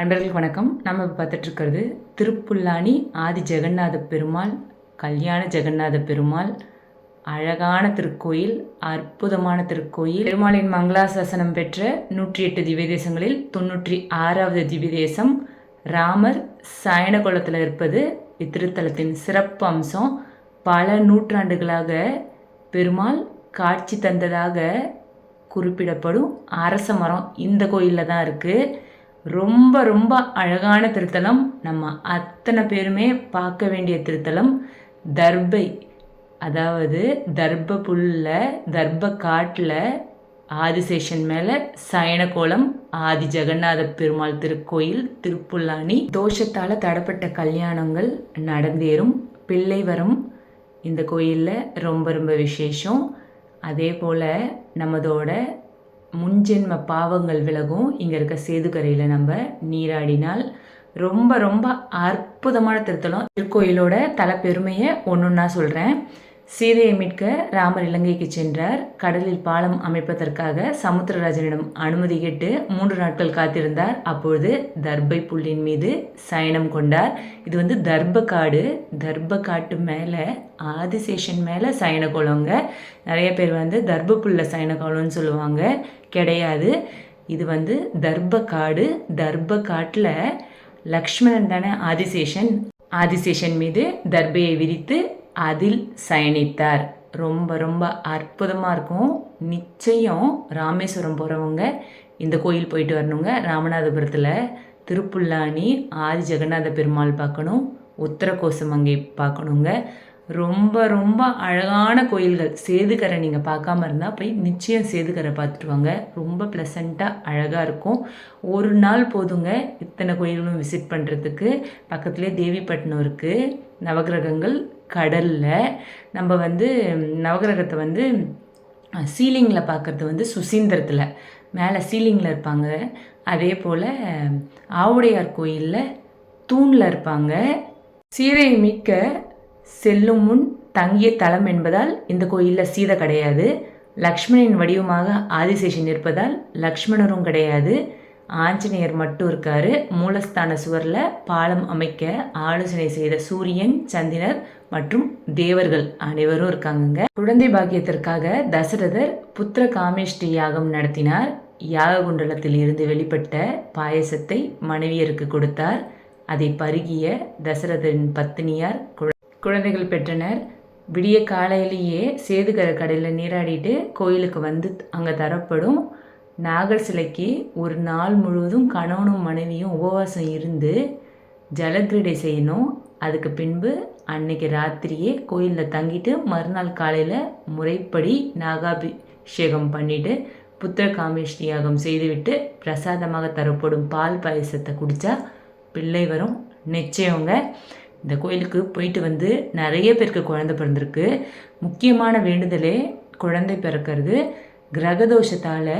நண்பர்களுக்கு வணக்கம். நம்ம இப்போ பார்த்துட்ருக்கிறது திருப்புல்லானி ஆதி ஜெகநாத பெருமாள் கல்யாண ஜெகநாத பெருமாள் அழகான திருக்கோயில் அற்புதமான திருக்கோயில். பெருமாளின் மங்களாசாசனம் பெற்ற நூற்றி எட்டு திவ்யதேசங்களில் தொண்ணூற்றி ஆறாவது திவ்யதேசம். ராமர் சயனகுலத்தில் இருப்பது இத்திருத்தலத்தின் சிறப்பு அம்சம். பல நூற்றாண்டுகளாக பெருமாள் காட்சி தந்ததாக குறிப்பிடப்படும் அரச மரம் இந்த கோயிலில் தான் இருக்குது ரொம்ப ரொம்ப அழகான திருத்தலம். நம்ம அத்தனை பேருமே பார்க்க வேண்டிய திருத்தலம். தர்பை அதாவது தர்ப புல்ல தர்ப காட்டில் ஆதிசேஷன் மேலே சயனகோலம் ஆதி ஜெகநாத பெருமாள் திருக்கோயில் திருப்புல்லானி தோஷத்தால் தடப்பட்ட கல்யாணங்கள் நடந்தேறும். பிள்ளை வரும் இந்த கோயிலில் ரொம்ப ரொம்ப விசேஷம். அதே போல் நமதோட முன்ஜென்ம பாவங்கள் விலகும். இங்கே இருக்க சேதுக்கரையில் நம்ம நீராடினால் ரொம்ப ரொம்ப அற்புதமான திருத்தலம். திருக்கோயிலோட தலைப்பெருமையை ஒன்று ஒன்றா சொல்கிறேன் சீதையை மீட்க ராமர் இலங்கைக்கு சென்றார். கடலில் பாலம் அமைப்பதற்காக சமுத்திரராஜனிடம் அனுமதி கேட்டு மூன்று நாட்கள் காத்திருந்தார். அப்பொழுது தர்பை புல்லின் மீது சயனம் கொண்டார். இது வந்து தர்ப காடு தர்ப காட்டு மேலே ஆதிசேஷன் மேலே சயன கோலங்க நிறைய பேர் வந்து தர்ப புல்ல சயன கோலம்னு சொல்லுவாங்க. கிடையாது. இது வந்து தர்ப காடு தர்ப காட்டில் லக்ஷ்மணன் தானே ஆதிசேஷன். ஆதிசேஷன் மீது தர்பையை விரித்து அதில் சயனித்தார். ரொம்ப ரொம்ப அற்புதமாக இருக்கும். நிச்சயம் ராமேஸ்வரம் போகிறவங்க இந்த கோயில் போயிட்டு வரணுங்க. ராமநாதபுரத்தில் திருப்புல்லானி ஆதி ஜெகநாத பெருமாள் பார்க்கணும். உத்தரகோசமங்கை பார்க்கணுங்க. ரொம்ப ரொம்ப அழகான கோயில்கள். சேதுக்கரை நீங்கள் பார்க்காம இருந்தால் போய் நிச்சயம் சேதுக்கரை பார்த்துட்டு வாங்க. ரொம்ப ப்ளசண்ட்டாக அழகாக இருக்கும். ஒரு நாள் போதுங்க இத்தனை கோயில்களும் விசிட் பண்ணுறதுக்கு பக்கத்துலேயே தேவிப்பட்டினம் இருக்குது நவகிரகங்கள் கடலில் நம்ம வந்து நவகிரகத்தை வந்து சீலிங்கில் பார்க்குறது வந்து சுசீந்திரத்தில். மேலே சீலிங்கில் இருப்பாங்க. அதே போல் ஆவுடையார் கோயிலில் தூணில் இருப்பாங்க. சீதையை மிக்க செல்லும் முன் தங்கிய தலம் என்பதால் இந்த கோயிலில் சீதை கிடையாது. லக்ஷ்மணின் வடிவமாக ஆதிசேஷன் இருப்பதால் லக்ஷ்மணரும் கிடையாது. ஆஞ்சநேயர் மட்டும் இருக்கார். மூலஸ்தான சுவரில் பாலம் அமைக்க ஆலோசனை செய்த சூரியன் சந்திரர் மற்றும் தேவர்கள் அனைவரும் இருக்காங்க குழந்தை பாக்கியத்திற்காக தசரதர் புத்திர காமேஷ்டி யாகம் நடத்தினார். யாக குண்டலத்தில் இருந்து வெளிப்பட்ட பாயசத்தை மனைவியருக்கு கொடுத்தார். அதை பருகிய தசரதரின் பத்தினியார் குழந்தைகள் பெற்றனர். விடிய காலையிலேயே சேதுகர கடையில் நீராடிட்டு கோயிலுக்கு வந்து அங்கே தரப்படும். நாகர் சிலைக்கு ஒரு நாள் முழுவதும் கணவனும் மனைவியும் உபவாசம் இருந்து ஜலக்கிரீடை செய்யணும். அதுக்கு பின்பு அன்னைக்கு ராத்திரியே கோயிலில் தங்கிட்டு மறுநாள் காலையில் முறைப்படி நாகாபிஷேகம் பண்ணிவிட்டு புத்திர காமேஷ்டி யாகம் செய்துவிட்டு பிரசாதமாக தரப்படும் பால் பாயசத்தை குடித்தா பிள்ளை வரும். நிச்சயங்க இந்த கோயிலுக்கு போயிட்டு வந்து நிறைய பேருக்கு குழந்தை பிறந்திருக்கு. முக்கியமான வேண்டுதலே குழந்தை பிறக்கிறது. கிரகதோஷத்தால்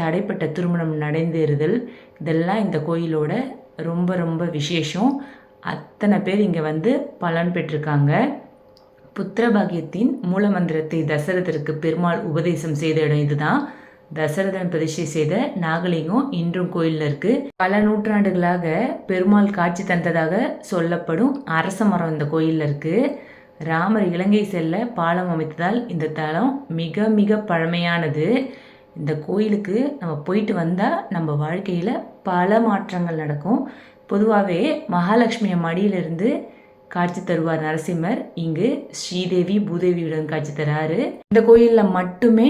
தடைப்பட்ட திருமணம் நடைந்தேறுதல். இதெல்லாம் இந்த கோயிலோட ரொம்ப ரொம்ப விசேஷம். அத்தனை பேர் இங்கே வந்து பலன் பெற்றிருக்காங்க. புத்திரபாகியத்தின் மூலமந்திரத்தை தசரதருக்கு பெருமாள் உபதேசம் செய்த இடம் இதுதான். தசரதன் பிரதிஷ்டை செய்த நாகலிங்கம் இன்றும் கோயிலில் இருக்குது பல நூற்றாண்டுகளாக பெருமாள் காட்சி தந்ததாக சொல்லப்படும் அரச மரம் இந்த கோயிலில் இருக்குது ராமர் இலங்கை செல்ல பாலம் அமைத்ததால் இந்த தலம் மிக மிக பழமையானது. இந்த கோயிலுக்கு நம்ம போயிட்டு வந்தால் நம்ம வாழ்க்கையில் பல மாற்றங்கள் நடக்கும். பொதுவாகவே மகாலட்சுமி மடியிலிருந்து காட்சி தருவார் நரசிம்மர். இங்கு ஸ்ரீதேவி பூதேவியுடன் காட்சி தராரு. இந்த கோயிலில் மட்டுமே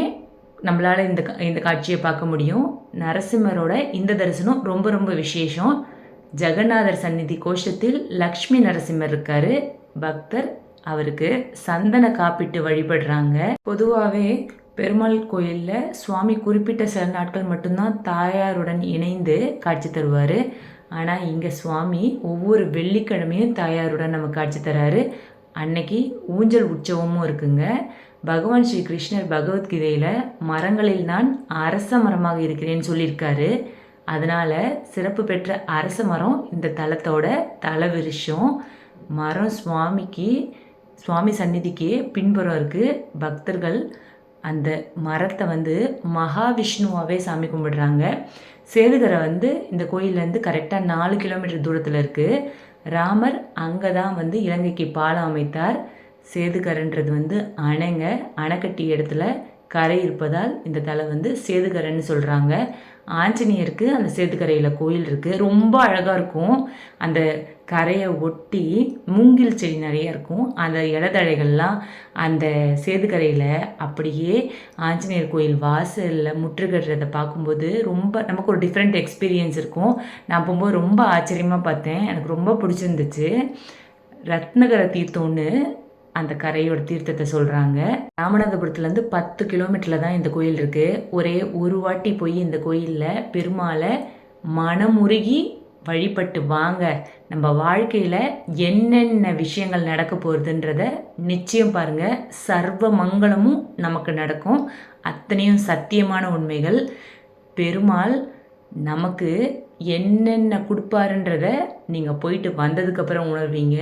நம்மளால் இந்த இந்த காட்சியை பார்க்க முடியும். நரசிம்மரோட இந்த தரிசனம் ரொம்ப ரொம்ப விசேஷம். ஜெகநாதர் சந்நிதி கோஷத்தில் லக்ஷ்மி நரசிம்மர் இருக்காரு. பக்தர் அவருக்கு சந்தன காப்பிட்டு வழிபடுறாங்க. பொதுவாகவே பெருமாள் கோயிலில் சுவாமி குறிப்பிட்ட சில நாட்கள் மட்டும்தான் தாயாருடன் இணைந்து காட்சி தருவார். ஆனால் இங்கே சுவாமி ஒவ்வொரு வெள்ளிக்கிழமையும் தாயாருடன் நம்ம காட்சி தராரு. அன்னைக்கு ஊஞ்சல் உற்சவமும் இருக்குங்க. பகவான் ஸ்ரீ கிருஷ்ணர் பகவத்கீதையில் மரங்களில் நான் அரச மரமாக இருக்கிறேன்னு சொல்லியிருக்காரு. அதனால் சிறப்பு பெற்ற அரச மரம் இந்த தலத்தோட தலவிருஷம். மரம் சுவாமிக்கு சுவாமி சந்நிதிக்கு பின்புறம் இருக்குது பக்தர்கள் அந்த மரத்தை வந்து மகாவிஷ்ணுவாகவே சாமி கும்பிடுறாங்க. சேதுகரை வந்து இந்த கோயிலேருந்து கரெக்டாக நாலு கிலோமீட்டர் தூரத்தில் இருக்குது ராமர் அங்கே தான் வந்து இலங்கைக்கு பாலம் அமைத்தார். சேதுகரன்றது வந்து அணைங்க அணைக்கட்டிய இடத்துல கரை இருப்பதால் இந்த தலை வந்து சேதுகரைன்னு சொல்கிறாங்க ஆஞ்சநேயருக்கு அந்த சேதுக்கரையில் கோயில் இருக்குது ரொம்ப அழகாக இருக்கும். அந்த கரையை ஒட்டி மூங்கில் செடி நிறைய இருக்கும். அந்த இடதழைகள்லாம் அந்த சேதுக்கரையில் அப்படியே ஆஞ்சநேயர் கோயில் வாசலில் முற்றுகட்டுறதை பார்க்கும்போது ரொம்ப நமக்கு ஒரு டிஃப்ரெண்ட் எக்ஸ்பீரியன்ஸ் இருக்கும். நான் போகும்போது ரொம்ப ஆச்சரியமாக பார்த்தேன். எனக்கு ரொம்ப பிடிச்சிருந்துச்சு. ரத்னகர தீர்த்தம்னு அந்த கரையோட தீர்த்தத்தை சொல்கிறாங்க ராமநாதபுரத்துலேருந்து பத்து கிலோமீட்டரில் தான் இந்த கோயில் இருக்குது ஒரே ஒரு வாட்டி போய் இந்த கோயிலில் பெருமாளை மனமுருகி வழிபட்டு வாங்க. நம்ம வாழ்க்கையில் என்னென்ன விஷயங்கள் நடக்க போகிறதுன்றத நிச்சயம் பாருங்கள் சர்வ மங்களமும் நமக்கு நடக்கும். அத்தனையும் சத்தியமான உண்மைகள். பெருமாள் நமக்கு என்னென்ன கொடுப்பாருன்றத நீங்கள் போயிட்டு வந்ததுக்கப்புறம் உணர்வீங்க.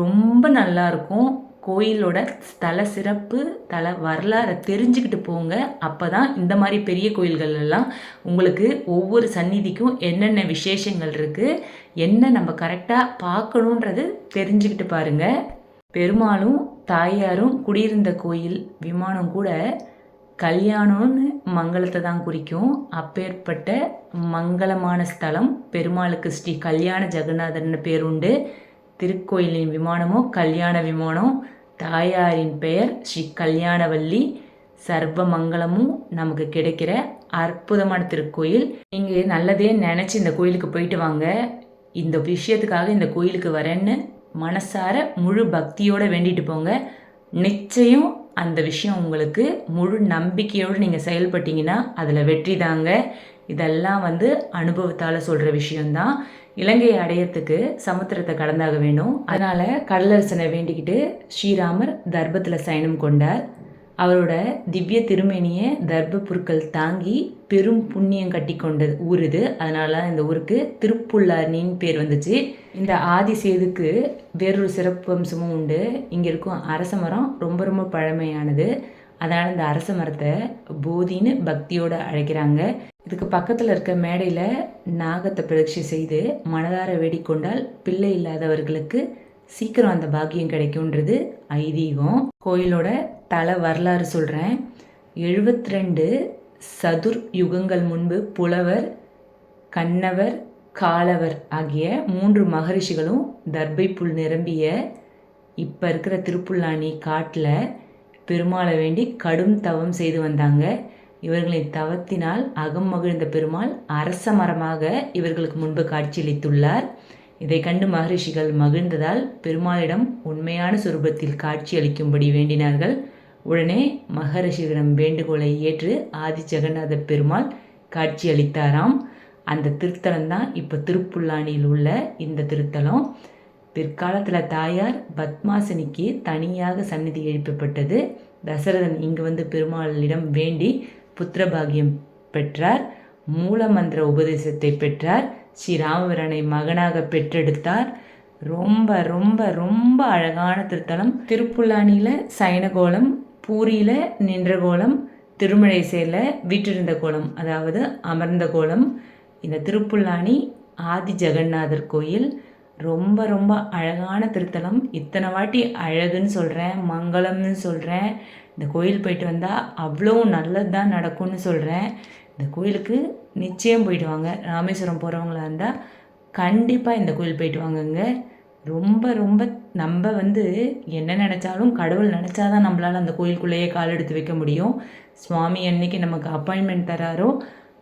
ரொம்ப நல்லாயிருக்கும் கோயிலோட ஸ்தல சிறப்பு தல வரலாறை தெரிஞ்சுக்கிட்டு போங்க. அப்போ தான் இந்த மாதிரி பெரிய கோயில்கள் எல்லாம் உங்களுக்கு ஒவ்வொரு சந்நிதிக்கும் என்னென்ன விசேஷங்கள் இருக்குது என்ன நம்ம கரெக்டாக பார்க்கணுன்றது தெரிஞ்சுக்கிட்டு பாருங்கள் பெருமாளும் தாயாரும் குடியிருந்த கோயில் விமானம் கூட கல்யாணம்னு மங்களத்தை தான் குறிக்கும். அப்பேற்பட்ட மங்களமான ஸ்தலம். பெருமாளுக்கு ஸ்ரீ கல்யாண ஜெகநாதன் பேருண்டு திருக்கோயிலின் விமானமும் கல்யாண விமானம். தாயாரின் பெயர் ஸ்ரீ கல்யாணவல்லி. சர்வ மங்களமும் நமக்கு கிடைக்கிற அற்புதமான திருக்கோயில். நீங்கள் நல்லதே நினச்சி இந்த கோயிலுக்கு போயிட்டு வாங்க. இந்த விஷயத்துக்காக இந்த கோயிலுக்கு வரேன்னு மனசார முழு பக்தியோடு வேண்டிட்டு போங்க. நிச்சயம் அந்த விஷயம் உங்களுக்கு முழு நம்பிக்கையோடு நீங்கள் செயல்பட்டீங்கன்னா அதில் வெற்றி தாங்க. இதெல்லாம் வந்து அனுபவத்தால் சொல்கிற விஷயந்தான் இலங்கையை அடையறதுக்கு சமுத்திரத்தை கடந்தாக வேணும். அதனால் கடலரசனை வேண்டிக்கிட்டு ஸ்ரீராமர் தர்பத்தில் சயனம் கொண்டார். அவரோட திவ்ய திருமேனியை தர்ப்ப புற்கள் தாங்கி பெரும் புண்ணியம் கட்டி கொண்டது ஊர் இது. அதனால இந்த ஊருக்கு திருப்புள்ளார்னின்னு பேர் வந்துச்சு. இந்த ஆதி சேதுக்கு வேறொரு சிறப்பு அம்சமும் உண்டு. இங்கே இருக்கும் அரச மரம் ரொம்ப ரொம்ப பழமையானது. அதனால் இந்த அரச மரத்தை போதின்னு பக்தியோடு அழைக்கிறாங்க. இதுக்கு பக்கத்தில் இருக்க மேடையில் நாகத்தை பிரதட்சி செய்து மனதார வேடிக்கொண்டால் பிள்ளை இல்லாதவர்களுக்கு சீக்கிரம் அந்த பாக்கியம் கிடைக்கும்ன்றது ஐதீகம். கோயிலோட தல வரலாறு சொல்கிறேன் எழுபத்தி ரெண்டு சதுர் யுகங்கள் முன்பு புலவர் கண்ணவர் காலவர் ஆகிய மூன்று மகரிஷிகளும் தர்பை புல் நிரம்பிய இப்போ இருக்கிற திருப்புல்லானி காட்டில் பெருமாளை வேண்டி கடும் தவம் செய்து வந்தாங்க. இவர்களின் தவத்தினால் அகம் மகிழ்ந்த பெருமாள் அரச மரமாக இவர்களுக்கு முன்பு காட்சியளித்துள்ளார். இதை கண்டு மகரிஷிகள் மகிழ்ந்ததால் பெருமாளிடம் உண்மையான சுரூபத்தில் காட்சியளிக்கும்படி வேண்டினார்கள். உடனே மகரிஷிகளிடம் வேண்டுகோளை ஏற்று ஆதி ஜெகநாத பெருமாள் காட்சியளித்தாராம். அந்த திருத்தலம் தான் இப்போ திருப்புல்லானியில் உள்ள இந்த திருத்தலம். பிற்காலத்தில் தாயார் பத்மாசனிக்கு தனியாக சந்நிதி எழுப்பப்பட்டது. தசரதன் இங்கு வந்து பெருமாளிடம் வேண்டி புத்திரபாகியம் பெற்றார். மூலமந்திர உபதேசத்தை பெற்றார். ஸ்ரீராமபிரனை மகனாக பெற்றெடுத்தார். ரொம்ப ரொம்ப ரொம்ப அழகான திருத்தலம். திருப்புல்லானியில் சயனகோலம் பூரியில் நின்ற கோலம் திருமழை சேல வீற்றிருந்த கோலம் அதாவது அமர்ந்த கோலம். இந்த திருப்புல்லானி ஆதி ஜெகநாதர் கோயில். ரொம்ப ரொம்ப அழகான திருத்தலம். இத்தனை வாட்டி அழகுன்னு சொல்கிறேன் மங்களம்னு சொல்கிறேன் இந்த கோயில் போயிட்டு வந்தால் அவ்வளோ நல்லது தான் நடக்கும்னு சொல்கிறேன் இந்த கோயிலுக்கு நிச்சயம் போயிட்டு வாங்க. ராமேஸ்வரம் போகிறவங்களா இருந்தால் கண்டிப்பாக இந்த கோயில் போயிட்டு வாங்கங்க. ரொம்ப ரொம்ப நம்ம வந்து என்ன நினச்சாலும் கடவுள் நினச்சாதான் நம்மளால் அந்த கோயிலுக்குள்ளேயே கால் எடுத்து வைக்க முடியும். சுவாமி அன்னைக்கு நமக்கு அப்பாயின்மெண்ட் தராரோ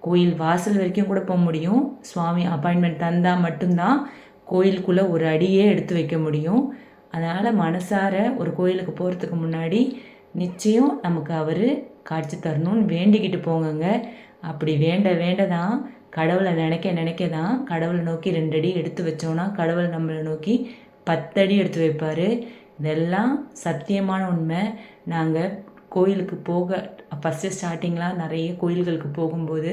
கோயில் வாசல் வரைக்கும் கூட போக முடியும். சுவாமி அப்பாயின்மெண்ட் தந்தால் மட்டும்தான் கோயிலுக்குள்ளே ஒரு அடியே எடுத்து வைக்க முடியும். அதனால் மனசார ஒரு கோயிலுக்கு போகிறதுக்கு முன்னாடி நிச்சயம் நமக்கு அவர் காட்சி தரணும்னு வேண்டிக்கிட்டு போங்கங்க. அப்படி வேண்ட வேண்ட தான் கடவுளை நினைக்க நினைக்க தான் கடவுளை நோக்கி ரெண்டடி எடுத்து வச்சோன்னா கடவுள் நம்மளை நோக்கி பத்தடி எடுத்து வைப்பார். இதெல்லாம் சத்தியமான உண்மை. நாங்கள் கோயிலுக்கு போக ஃபஸ்ட்டு ஸ்டார்டிங்லாம் நிறைய கோயில்களுக்கு போகும்போது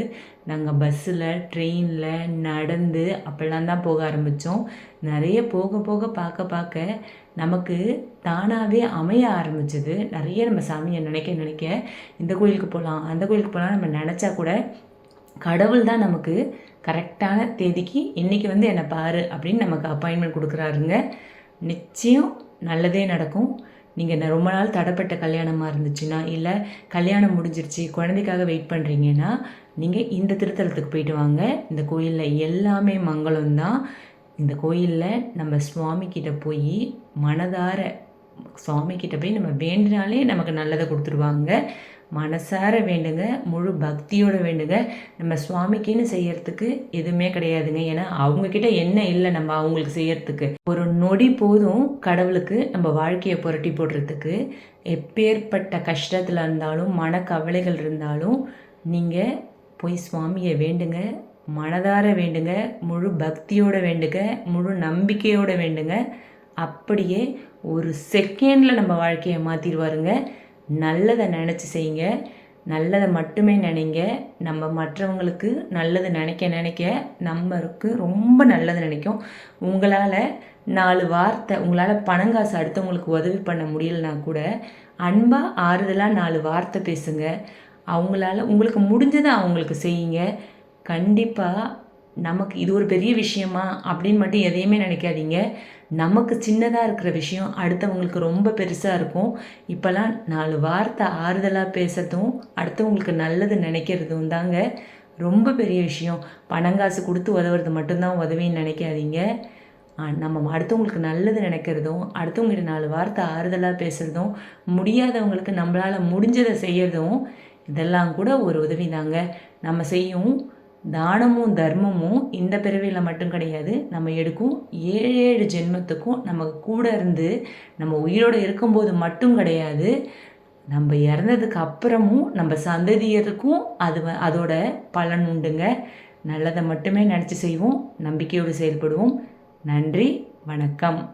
நாங்கள் பஸ்ஸில் ட்ரெயினில் நடந்து அப்படிலாம் தான் போக ஆரம்பித்தோம் நிறைய போக போக பார்க்க பார்க்க நமக்கு தானாகவே அமைய ஆரம்பிச்சது. நிறைய நம்ம சாமியை நினைக்க நினைக்க இந்த கோயிலுக்கு போகலாம் அந்த கோயிலுக்கு போகலாம் நம்ம நினச்சா கூட கடவுள் தான் நமக்கு கரெக்டான தேதிக்கு இன்றைக்கி வந்து என்னை பாரு அப்படின்னு நமக்கு அப்பாயின்மெண்ட் கொடுக்குறாருங்க. நிச்சயம் நல்லதே நடக்கும். நீங்கள் ரொம்ப நாள் தடைப்பட்ட கல்யாணமாக இருந்துச்சுன்னா இல்லை கல்யாணம் முடிஞ்சிருச்சு குழந்தைக்காக வெயிட் பண்ணுறீங்கன்னா நீங்கள் இந்த திருத்தலத்துக்கு போயிட்டு வாங்க. இந்த கோயிலில் எல்லாமே மங்களம் தான் இந்த கோயிலில் நம்ம சுவாமிகிட்ட போய் மனதார சுவாமிக்கிட்ட போய் நம்ம வேண்டினாலே நமக்கு நல்லதை கொடுத்துருவாங்க. மனசார வேண்டுங்க முழு பக்தியோடு வேண்டுங்க. நம்ம சுவாமிக்குன்னு செய்யறதுக்கு எதுவுமே கிடையாதுங்க. ஏன்னா அவங்கக்கிட்ட என்ன இல்லை நம்ம அவங்களுக்கு செய்யறதுக்கு. ஒரு நொடி போதும் கடவுளுக்கு நம்ம வாழ்க்கையை புரட்டி போடுறதுக்கு எப்பேற்பட்ட கஷ்டத்தில் இருந்தாலும் மனக்கவலைகள் இருந்தாலும் நீங்கள் போய் சுவாமியை வேண்டுங்க. மனதார வேண்டுங்க. முழு பக்தியோடு வேண்டுங்க. முழு நம்பிக்கையோடு வேண்டுங்க. அப்படியே ஒரு செகண்டில் நம்ம வாழ்க்கையை மாற்றிடுவாருங்க நல்லதை நினச்சி செய்யுங்க. நல்லதை மட்டுமே நினைங்க. நம்ம மற்றவங்களுக்கு நல்லது நினைக்க நினைக்க நம்மளுக்கு ரொம்ப நல்லது நினைக்கும். உங்களால் நாலு வார்த்தை உங்களால் பணங்காசு அடுத்தவங்களுக்கு உதவி பண்ண முடியலனா கூட அன்பாக ஆறுதலாக நாலு வார்த்தை பேசுங்க. அவங்களால உங்களுக்கு முடிஞ்சதை அவங்களுக்கு செய்யுங்க. கண்டிப்பாக நமக்கு இது ஒரு பெரிய விஷயமா அப்படின்னு மட்டும் எதையுமே நினைக்காதீங்க. நமக்கு சின்னதாக இருக்கிற விஷயம் அடுத்தவங்களுக்கு ரொம்ப பெருசாக இருக்கும். இப்போல்லாம் நாலு வார்த்தை ஆறுதலாக பேசுறதும் அடுத்தவங்களுக்கு நல்லது நினைக்கிறதும் தாங்க ரொம்ப பெரிய விஷயம். பணங்காசு கொடுத்து உதவுறது மட்டும்தான் உதவின்னு நினைக்காதீங்க. நம்ம அடுத்தவங்களுக்கு நல்லது நினைக்கிறதும் அடுத்தவங்ககிட்ட நாலு வார்த்தை ஆறுதலாக பேசுகிறதும் முடியாதவங்களுக்கு நம்மளால் முடிஞ்சதை செய்கிறதும் இதெல்லாம் கூட ஒரு உதவி தாங்க நம்ம செய்யும் தானமும் தர்மமும் இந்த பிறவியில் மட்டும் கிடையாது. நம்ம எடுக்கும் ஏழு ஏழு ஜென்மத்துக்கும் நம்ம கூட இருந்து நம்ம உயிரோடு இருக்கும்போது மட்டும் கிடையாது. நம்ம இறந்ததுக்கு அப்புறமும் நம்ம சந்ததியருக்கும் அது அதோட பலன் உண்டுங்க. நல்லதை மட்டுமே நினச்சி செய்வோம். நம்பிக்கையோடு செயல்படுவோம். நன்றி வணக்கம்.